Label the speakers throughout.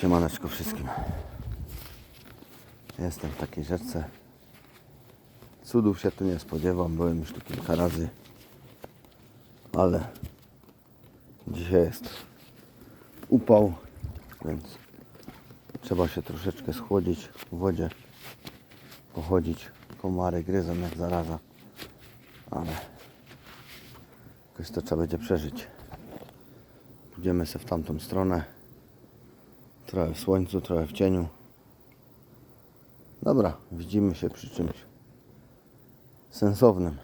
Speaker 1: Siemaneczko wszystkim. Jestem w takiej rzece. Cudów się tu nie spodziewam, byłem już tu kilka razy. Ale dzisiaj jest upał, więc trzeba się troszeczkę schłodzić w wodzie, pochodzić. Komary gryzą jak zaraza, ale jakoś to trzeba będzie przeżyć. Pójdziemy sobie w tamtą stronę. Trochę w słońcu, trochę w cieniu. Dobra, widzimy się przy czymś sensownym.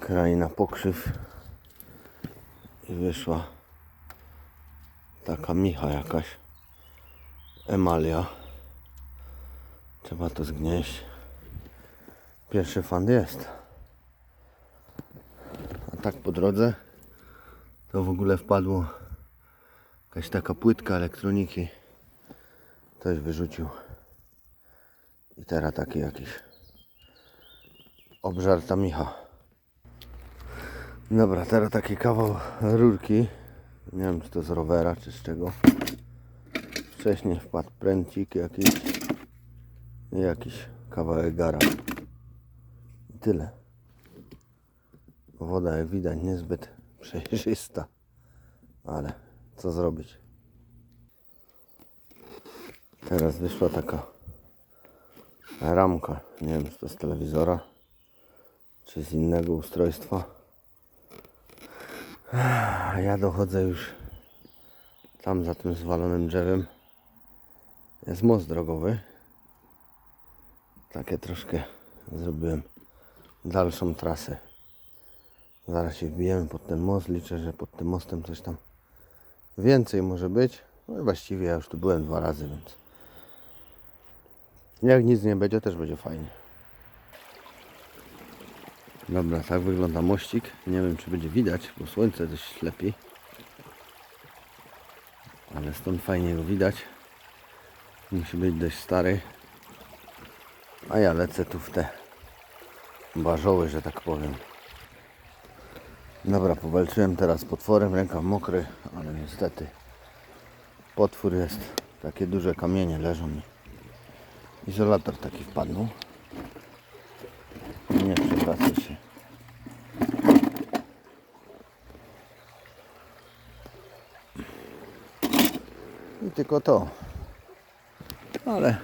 Speaker 1: Kraina pokrzyw i wyszła taka micha jakaś. Emalia. Trzeba to zgnieść. Pierwszy fan jest. A tak po drodze to w ogóle wpadło jakaś taka płytka elektroniki. Ktoś wyrzucił. I teraz taki jakiś obżarta micha. Dobra, teraz taki kawał rurki. Nie wiem czy to z rowera czy z czego. Wcześniej wpadł pręcik jakiś i jakiś kawałek gara. I tyle. Woda jak widać niezbyt przejrzysta. Ale co zrobić? Teraz wyszła taka ramka. Nie wiem czy to z telewizora czy z innego ustrojstwa. Ja dochodzę już tam za tym zwalonym drzewem. Jest most drogowy. Takie troszkę zrobiłem dalszą trasę. Zaraz się wbijemy pod ten most. Liczę, że pod tym mostem coś tam więcej może być. No właściwie ja już tu byłem dwa razy, więc jak nic nie będzie, też będzie fajnie. Dobra, tak wygląda mościk. Nie wiem, czy będzie widać, bo słońce dość ślepi. Ale stąd fajnie go widać. Musi być dość stary. A ja lecę tu w te barzoły, że tak powiem. Dobra, powalczyłem teraz z potworem, rękaw mokry, ale niestety potwór jest, takie duże kamienie leżą mi. Izolator taki wpadł. Nie przewracaj się. I tylko to. Ale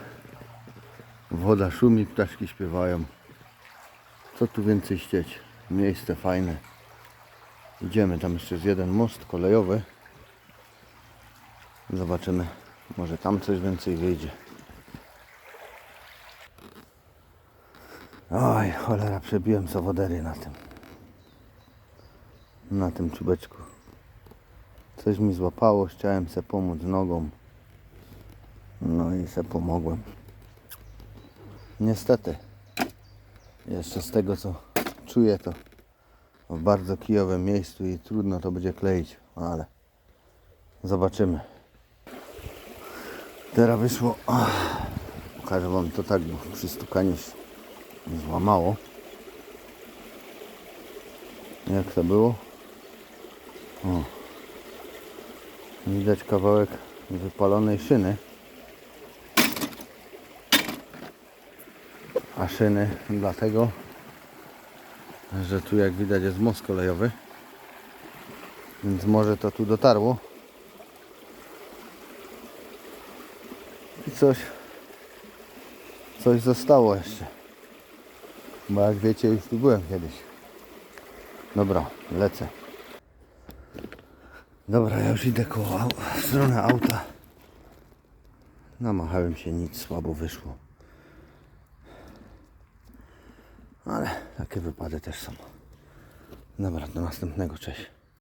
Speaker 1: woda szumi, ptaszki śpiewają. Co tu więcej chcieć? Miejsce fajne. Idziemy, tam jeszcze jest jeden most kolejowy. Zobaczymy, może tam coś więcej wyjdzie. Oj, cholera, przebiłem sawodery na tym. Na tym czubeczku. Coś mi złapało, chciałem se pomóc nogą. No i se pomogłem. Niestety. Jeszcze z tego co czuję to w bardzo kijowym miejscu i trudno to będzie kleić, ale zobaczymy. Teraz wyszło. Ach, pokażę wam to tak, bo przy stukaniu się złamało. Jak to było? O. Widać kawałek wypalonej szyny. A szyny dlatego, że tu jak widać jest most kolejowy. Więc może to tu dotarło. I coś coś zostało jeszcze. Bo jak wiecie już tu byłem kiedyś. Dobra, lecę. Dobra, ja już idę koło w stronę auta. Namachałem się, nic słabo wyszło. Ale takie wypady też są. Dobra, do następnego, cześć.